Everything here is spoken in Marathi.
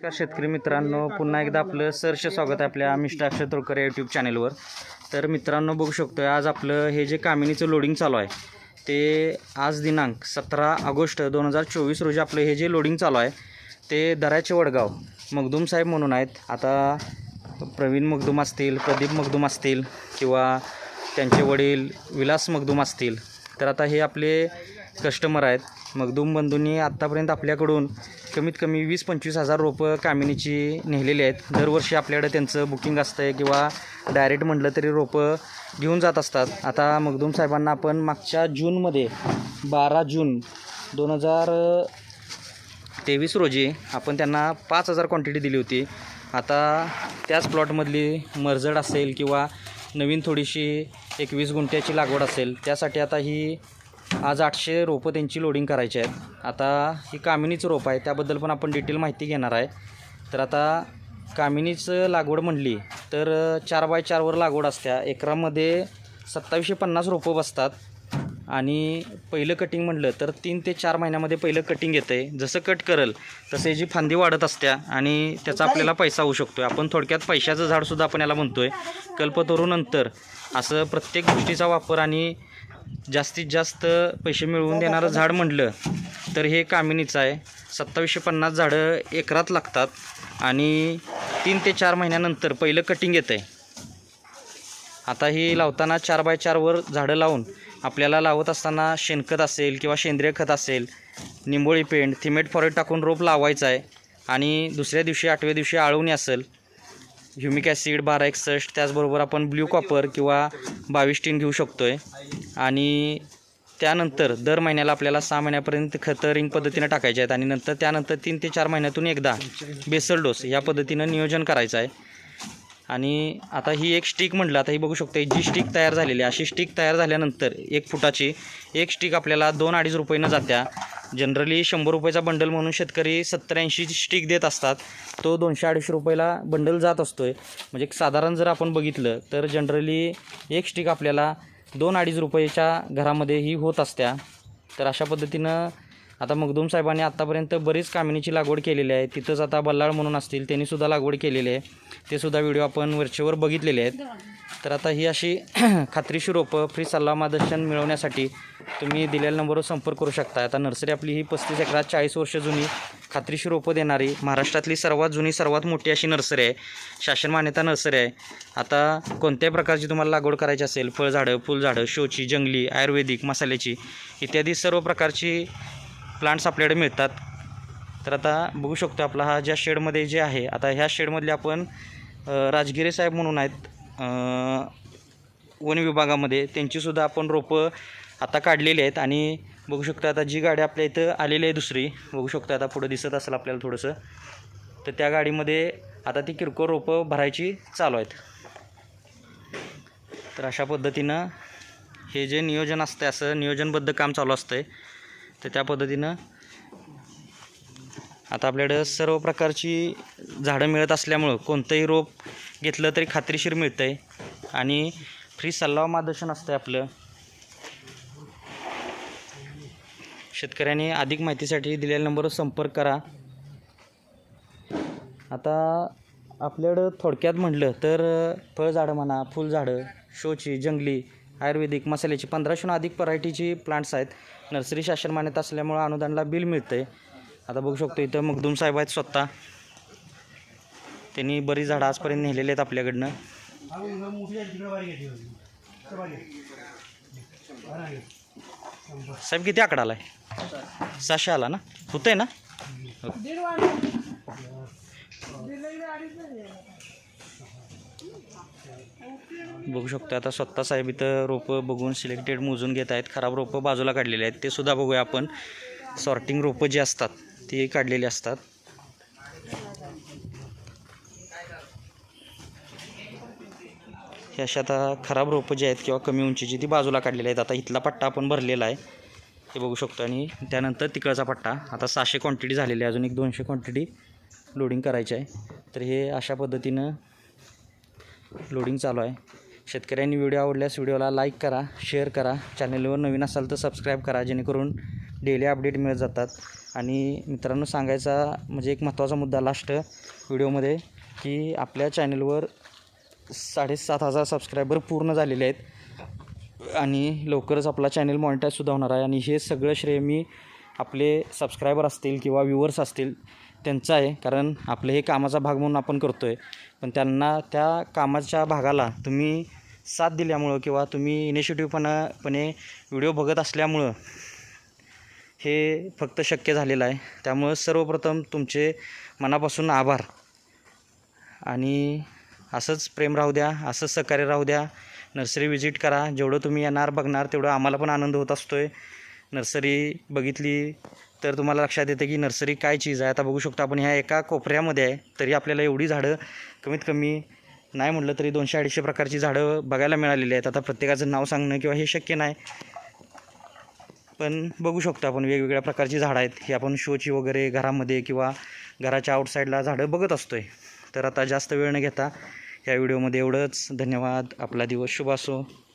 नमस्कार शेतकरी मित्रांनो पुन्हा एकदा आपलं सरसे स्वागत आहे आपल्या मिस्टर अक्षय तोडकर यूट्यूब चॅनलवर तर मित्रांनो बघू शकतो आज आपलं हे जे कामिनीचं लोडिंग चालू आहे ते आज दिनांक सतरा ऑगस्ट दोन हजार चोवीस रोजी आपलं हे जे लोडिंग चालू आहे ते दराचे वडगाव मगदूम साहेब म्हणून आहेत. आता प्रवीण मगदूम असतील प्रदीप मगदूम असतील किंवा त्यांचे वडील विलास मगदूम असतील तर आता हे आपले कस्टमर आहेत. मगदूम बंधूंनी आत्तापर्यंत आपल्याकडून कमीत कमी वीस पंचवीस हजार रोपं कामिनीची नेलेली आहेत. दरवर्षी आपल्याकडे त्यांचं बुकिंग असतं आहे किंवा डायरेक्ट म्हटलं तरी रोपं घेऊन जात असतात. आता मगदूम साहेबांना आपण मागच्या जूनमध्ये बारा जून दोन हजार तेवीस रोजी आपण त्यांना पाच हजार क्वांटिटी दिली होती. आता त्याच प्लॉटमधली मरजड असेल किंवा नवीन थोडीशी एकवीस गुंठ्याची लागवड असेल त्यासाठी आता ही आज आठशे रोपं त्यांची लोडिंग करायची आहेत. आता ही कामिनीचं रोप आहे त्याबद्दल पण आपण डिटेल माहिती घेणार आहे. तर आता कामिनीचं लागवड म्हणली तर चार बाय चारवर लागवड असत्या. एकरामध्ये सत्तावीसशे पन्नास रोपं बसतात. आणि पहिलं कटिंग म्हटलं तर तीन ते चार महिन्यामध्ये पहिलं कटिंग येतं आहे जसं कट करल तसे जी फांदी वाढत असत्या आणि त्याचा आपल्याला पैसा होऊ शकतो आहे आपण थोडक्यात पैशाचं झाडसुद्धा आपण याला म्हणतो आहे कल्पतरूनंतर असं प्रत्येक गोष्टीचा वापर आणि जास्तीत जास्त पैसे मिळवून देणारं झाड म्हटलं तर हे कामिनीचं आहे. सत्तावीसशे पन्नास झाडं एकरात लागतात आणि तीन ते चार महिन्यानंतर पहिलं कटिंग येतं आहे आता ही लावताना चार बाय चारवर झाडं लावून आपल्याला लावत असताना शेणखत असेल किंवा सेंद्रिय खत असेल निंबोळी पेंड थिमेट फॉरेट टाकून रोप लावायचं आहे आणि दुसऱ्या दिवशी आठव्या दिवशी आळवणी असेल ह्युमिक ॲसिड बारा एकसष्ट त्याचबरोबर आपण ब्ल्यू कॉपर किंवा बावीस टीन घेऊ शकतो आहे आणि त्यानंतर दर महिन्याला आपल्याला सहा महिन्यापर्यंत खतं रिंग पद्धतीनं टाकायचे आहेत. आणि नंतर त्यानंतर तीन ते चार महिन्यातून एकदा बेसल डोस या पद्धतीनं नियोजन करायचं आहे. आणि आता ही एक स्टिक म्हटलं आता ही बघू शकतो जी स्टिक तयार झालेली आहे. अशी स्टिक तयार झाल्यानंतर एक फुटाची एक स्टिक आपल्याला दोन अडीच रुपयेनं जात्या. जनरली शंभर रुपयाचा बंडल म्हणून शेतकरी सत्तर ऐंशी स्टिक देत असतात तो दोनशे अडीचशे रुपयाला बंडल जात असतो आहे म्हणजे साधारण जर आपण बघितलं तर जनरली एक स्टिक आपल्याला दोन अडीच रुपयाच्या घरामध्ये ही होत असत्या. तर अशा पद्धतीनं आता मगदूम साहेबांनी आत्तापर्यंत बरीच कामिनीची लागवड केलेली आहे. तिथंच आता बल्लाळ म्हणून असतील त्यांनीसुद्धा लागवड केलेली आहे. ते सुद्धा व्हिडिओ आपण वरचेवर बघितलेले आहेत. तर आता ही अशी खात्रीशीर रोपं फ्री सल्ला मार्गदर्शन मिळवण्यासाठी तुम्ही दिलेल्या नंबरवर संपर्क करू शकता. आता नर्सरी आपली ही पस्तीस एकरात चाळीस वर्ष जुनी खात्रीशीर रोपं देणारी महाराष्ट्रातली सर्वात जुनी सर्वात मोठी अशी नर्सरी आहे. शासन मान्यता नर्सरी आहे. आता कोणत्याही प्रकारची तुम्हाला लागवड करायची असेल फळझाडं फुलझाडं शोची जंगली आयुर्वेदिक मसाल्याची इत्यादी सर्व प्रकारची प्लांट्स आपल्याकडे मिळतात. तर आता बघू शकतो आपला हा ज्या शेडमध्ये जे आहे आता ह्या शेडमधले आपण राजगिरे साहेब म्हणून आहेत. वन विभागामध्ये त्यांचीसुद्धा आपण रोपं आता काढलेली आहेत आणि बघू शकतो आता जी गाडी आपल्या इथं आलेली आहे दुसरी बघू शकतो आता पुढं दिसत असेल आपल्याला थोडंसं. तर त्या गाडीमध्ये आता ती किरकोळ रोपं भरायची चालू आहेत. तर अशा पद्धतीनं हे जे नियोजन असतं असं नियोजनबद्ध काम चालू असतं आहे तर त्या पद्धतीनं आता आपल्याकडं सर्व प्रकारची झाडं मिळत असल्यामुळं कोणतंही रोप घेतलं तरी खात्रीशीर मिळतं आहे आणि फ्री सल्ला मार्गदर्शन असतं आपलं. शेतकऱ्यांनी अधिक माहितीसाठी दिलेल्या नंबरवर संपर्क करा. आता आपल्याकडं थोडक्यात म्हटलं तर फळझाडं म्हणा फुलझाडं शोची जंगली आयुर्वेदिक मसाल्याची पंधराशेहून अधिक व्हरायटीची प्लांट्स आहेत. नर्सरी शासन मान्यता असल्यामुळं अनुदानला बिल मिळतं आहे आता बघू शकतो इथं मगदूम साहेब आहेत स्वतः. त्यांनी बरी झाडं आजपर्यंत नेलेली आहेत आपल्याकडनं. साहेब किती आकडा आला आहे सहाशे आला ना? होतंय ना? बघू शकतो आता स्वतः साहेब इथं रोपं बघून सिलेक्टेड मोजून घेत आहेत. खराब रोपं बाजूला काढलेले आहेत. ते सुद्धा बघूया आपण. सॉर्टिंग रोपं जी असतात ती काढलेली असतात. हे अशा आता खराब रोपं जे आहेत किंवा कमी उंचीची ती बाजूला काढलेली आहेत. आता इथला पट्टा आपण भरलेला आहे. हे बघू शकतो. आणि त्यानंतर तिकडचा पट्टा. आता सहाशे क्वांटिटी झालेली आहे. अजून एक दोनशे क्वांटिटी लोडिंग करायची आहे. तर हे अशा पद्धतीनं लोडिंग चालू आहे. शेतकऱ्यांनी व्हिडिओ आवडल्यास व्हिडिओला लाईक करा शेअर करा. चॅनलवर नवीन असाल तर सबस्क्राईब करा. जेणेकरून डेली अपडेट मिळत जातात. आणि मित्रांनो सांगायचा म्हणजे एक महत्त्वाचा मुद्दा लास्ट व्हिडिओमध्ये की आपल्या चॅनलवर साडेसात हजार सबस्क्रायबर पूर्ण झालेले आहेत. आणि लवकरच आपला चॅनल मॉनिटाईजसुद्धा होणार आहे. आणि हे सगळं श्रेय मी आपले सबस्क्रायबर असतील किंवा व्ह्युअर्स असतील त्यांचं आहे. कारण आपलं हे कामाचा भाग म्हणून आपण करतो आहे पण त्यांना त्या कामाच्या भागाला तुम्ही साथ दिल्यामुळं किंवा तुम्ही इनिशिएटिव्हपणापणे व्हिडिओ बघत असल्यामुळं हे फक्त शक्य झालेलं आहे. त्यामुळं सर्वप्रथम तुमचे मनापासून आभार. आणि असंच प्रेम राहू द्या असंच सहकार्य राहू द्या. नर्सरी व्हिजिट करा जेवढं तुम्ही येणार बघणार तेवढं आम्हाला पण आनंद होत असतो आहे नर्सरी बघितली तर तुम्हाला लक्षात येतं की नर्सरी काय चीज आहे. आता बघू शकतो आपण ह्या एका कोपऱ्यामध्ये आहे तरी आपल्याला एवढी झाडं कमीत कमी नाही म्हटलं तरी दोनशे अडीचशे प्रकारची झाडं बघायला मिळालेली आहेत. आता प्रत्येकाचं नाव सांगणं किंवा हे शक्य नाही. पण बघू शकतो आपण वेगवेगळ्या प्रकारची झाडं आहेत. ही आपण शोची वगैरे घरामध्ये किंवा घराच्या आउटसाईडला झाडं बघत असतो आहे तर आता जास्त वेळ न घेता या व्हिडिओमध्ये एवढंच. धन्यवाद. आपला दिवस शुभ असो.